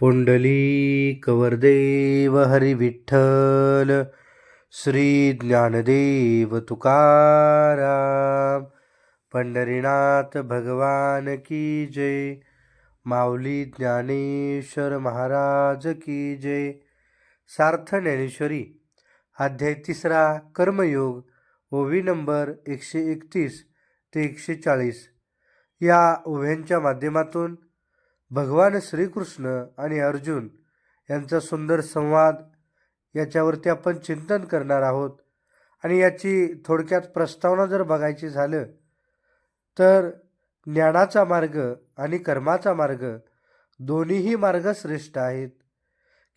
पुंडली कवरदेव हरिविठ्ठल श्री ज्ञानदेव तुकाराम पंढरीनाथ भगवान की जय माऊली ज्ञानेश्वर महाराज की जय. सार्थ ज्ञानेश्वरी अध्याय तिसरा कर्मयोग ओवी नंबर एकशे एकतीस ते एकशे चाळीस. या ओव्यांच्या माध्यमातून भगवान श्रीकृष्ण आणि अर्जुन यांचा सुंदर संवाद याच्यावरती आपण चिंतन करणार आहोत. आणि याची थोडक्यात प्रस्तावना जर बघायची झालं तर ज्ञानाचा मार्ग आणि कर्माचा मार्ग दोन्हीही मार्ग श्रेष्ठ आहेत.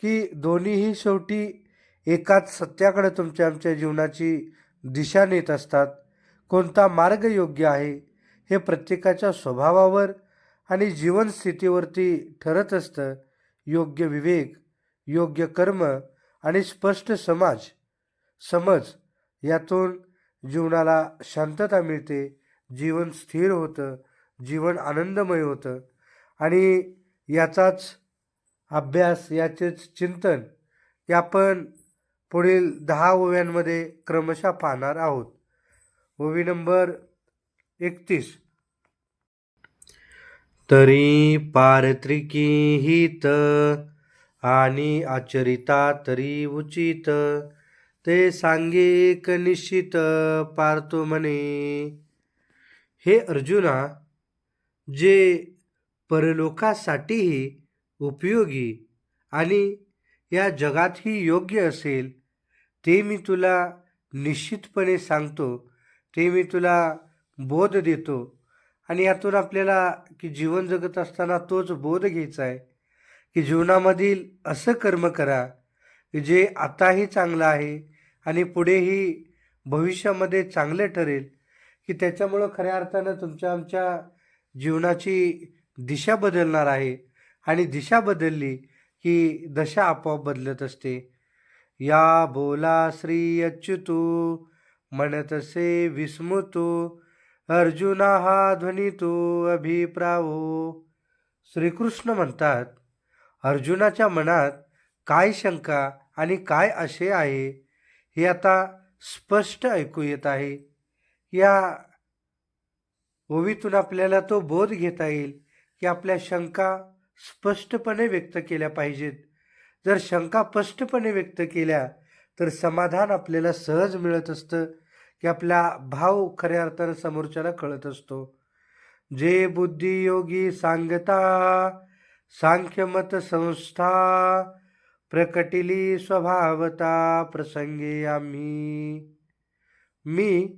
की दोन्हीही शेवटी एकाच सत्याकडे तुमच्या आमच्या जीवनाची दिशा नेत असतात. कोणता मार्ग योग्य आहे हे प्रत्येकाच्या स्वभावावर आणि जीवनस्थितीवरती ठरत असतं योग्य विवेक योग्य कर्म आणि स्पष्ट समाज. समज यातून जीवनाला शांतता मिळते जीवन स्थिर होतं जीवन आनंदमय होतं आणि याचाच अभ्यास याचेच चिंतन हे आपण पुढील दहा ओव्यांमध्ये क्रमशः पाहणार आहोत. ओवी नंबर एकतीस. तरी पारत्रिकी हित आणि आचरिता तरी उचित. ते सांगिक निश्चित पारतो म्हणे. हे अर्जुना जे परलोकासाठीही उपयोगी आणि या जगातही योग्य असेल ते मी तुला निश्चितपणे सांगतो ते मी तुला बोध देतो. आणि यातून आपल्याला की जीवन जगत असताना तोच बोध घ्यायचा आहे की जीवनामधील असं कर्म करा की जे आताही चांगलं आहे आणि पुढेही भविष्यामध्ये चांगलं ठरेल की त्याच्यामुळं खऱ्या अर्थानं तुमच्या आमच्या जीवनाची दिशा बदलणार आहे. आणि दिशा बदलली की दशा आपोआप बदलत असते. या बोला श्री अच्युतू म्हणतसे विस्मृतो अर्जुना हा ध्वनी तो अभिप्रावो. श्रीकृष्ण म्हणतात अर्जुनाच्या मनात काय शंका आणि काय आशय आहे हे आता स्पष्ट ऐकू येत आहे. या ओवीतून आपल्याला तो बोध घेता येईल की आपल्या शंका स्पष्टपणे व्यक्त केल्या पाहिजेत. जर शंका स्पष्टपणे व्यक्त केल्या तर समाधान आपल्याला सहज मिळत असतं की आपला भाव खऱ्या अर्थानं समोरच्याला कळत असतो. जे बुद्धियोगी सांगता सांख्यमत संस्था प्रकटिली स्वभावता प्रसंगे आम्ही. मी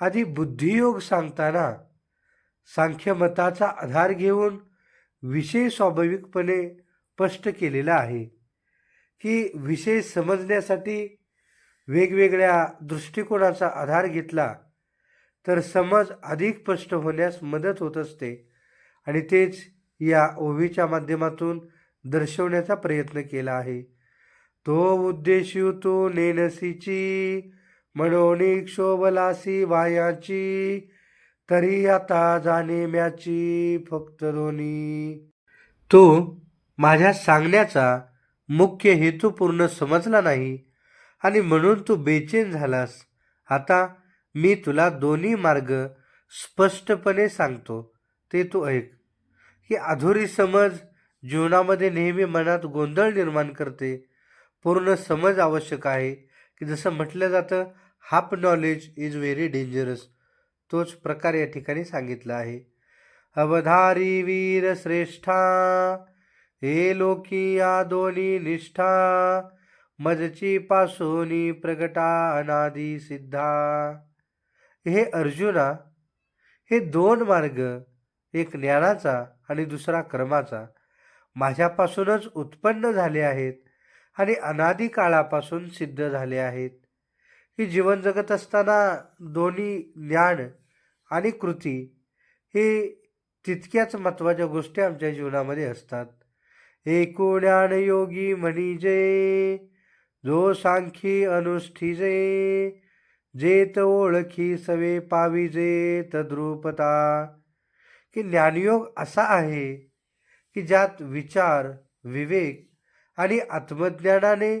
आधी बुद्धियोग सांगताना सांख्यमताचा आधार घेऊन विषय स्वाभाविकपणे स्पष्ट केलेला आहे की विषय समजण्यासाठी वेगवेगळ्या दृष्टिकोनाचा आधार घेतला तर समज अधिक स्पष्ट होण्यास मदत होत असते. आणि तेच या ओवीच्या माध्यमातून दर्शवण्याचा प्रयत्न केला आहे. तो उद्देश तो नेनसीची म्हणून क्षोभलासी वायाची तरी आता जाणे म्याची फक्त दोन्ही. तो माझ्या सांगण्याचा मुख्य हेतू पूर्ण समजला नाही आणि म्हणून तू बेचैन झालास. आता मी तुला दोन्ही मार्ग स्पष्टपणे सांगतो. ते तू ऐक. ही अधुरी समज जीवनामध्ये नेहमी मनात गोंधळ निर्माण करते. पूर्ण समज आवश्यक आहे की जसं म्हटलं जातं half knowledge is very dangerous. तोच प्रकार या ठिकाणी सांगितला आहे. अवधारी वीर श्रेष्ठा हे लोकी या दोन्ही निष्ठा. मजची पासोनी प्रगटा अनादी सिद्धा. हे अर्जुना हे दोन मार्ग एक ज्ञानाचा आणि दुसरा कर्माचा माझ्यापासूनच उत्पन्न झाले आहेत आणि अनादी काळापासून सिद्ध झाले आहेत. ही जीवन जगत असताना दोन्ही ज्ञान आणि कृती हे तितक्याच महत्त्वाच्या गोष्टी आमच्या जीवनामध्ये असतात. एको ज्ञान योगी म्हणजे जो सांखी अनुष्ठिजे जेत ओळखी सवे पाविजे तद्रुपता की ज्ञानयोग असा आहे की ज्यात विचार विवेक आणि आत्मज्ञानाने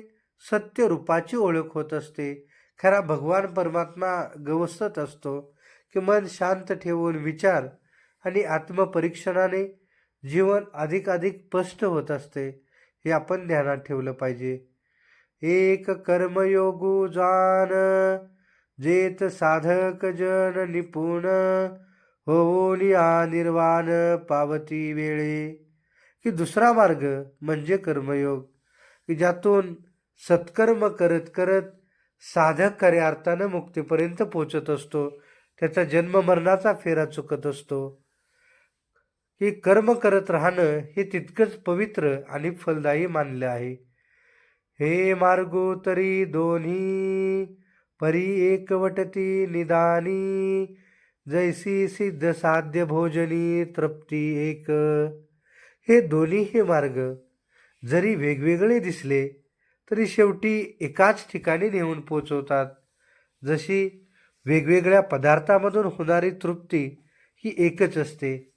सत्य रूपाची ओळख होत असते. खरा भगवान परमात्मा गवसत असतो की मन शांत ठेवून विचार आणि आत्मपरीक्षणाने जीवन अधिकाधिक स्पष्ट होत असते हे आपण ध्यानात ठेवलं पाहिजे. एक कर्मयोगू जान जेत साधक जन निपुण होऊन या निर्वाण पावती वेळे. की दुसरा मार्ग म्हणजे कर्मयोग की ज्यातून सत्कर्म करत करत साधक खऱ्या अर्थानं मुक्तीपर्यंत पोचत असतो. त्याचा जन्म मरणाचा फेरा चुकत असतो. की कर्म करत राहणं हे तितकंच पवित्र आणि फलदायी मानलं आहे. हे मार्गो तरी दोन्ही परी एकवटती निदानी जैसी सिद्ध साध्य भोजनी तृप्ती एक. हे दोन्ही हे मार्ग जरी वेगवेगळे दिसले तरी शेवटी एकाच ठिकाणी नेऊन पोचवतात. जशी वेगवेगळ्या पदार्थामधून होणारी तृप्ती ही एकच असते.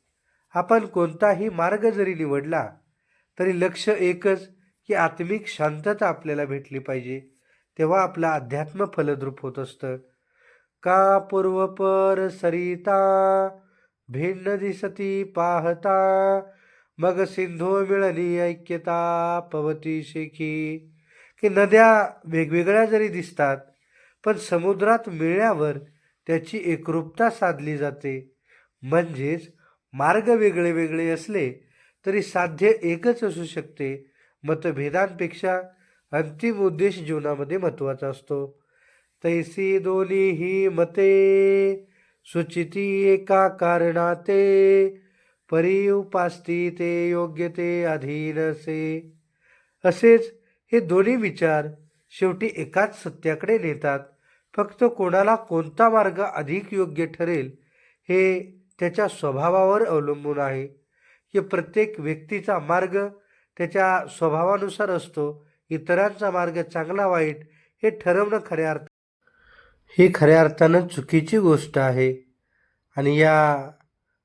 आपण कोणताही मार्ग जरी निवडला तरी लक्ष एकच की आत्मिक शांतता आपल्याला भेटली पाहिजे. तेव्हा आपलं अध्यात्म फलद्रूप होत असतं. का पूर्वपर सरिता भिन्न दिसती पाहता मग सिंधू मिळली ऐक्यता पवती शेखी. की नद्या वेगवेगळ्या जरी दिसतात पण समुद्रात मिळण्यावर त्याची एकरूपता साधली जाते. म्हणजेच मार्ग वेगळे वेगळे असले तरी साध्य एकच असू शकते. मतभेदांपेक्षा अंतिम उद्देश जीवनामध्ये महत्त्वाचा असतो. तैसी दोन्ही ही मते सुचिती एका कारणाते परी उपासती ते योग्य ते अधीन असे असेच हे दोन्ही विचार शेवटी एकाच सत्याकडे नेतात. फक्त कोणाला कोणता मार्ग अधिक योग्य ठरेल हे त्याच्या स्वभावावर अवलंबून आहे. की प्रत्येक व्यक्तीचा मार्ग त्याच्या स्वभावानुसार असतो. इतरांचा मार्ग चांगला वाईट हे ठरवणं खऱ्या अर्थ ही खऱ्या अर्थानं चुकीची गोष्ट आहे. आणि या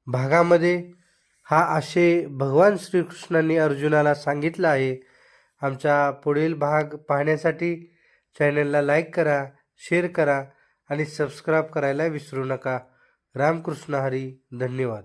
भागामध्ये हा असे भगवान श्रीकृष्णांनी अर्जुनाला सांगितलं आहे. आमचा पुढील भाग पाहण्यासाठी चॅनलला लाईक करा शेअर करा आणि सबस्क्राईब करायला विसरू नका. रामकृष्ण हरी धन्यवाद.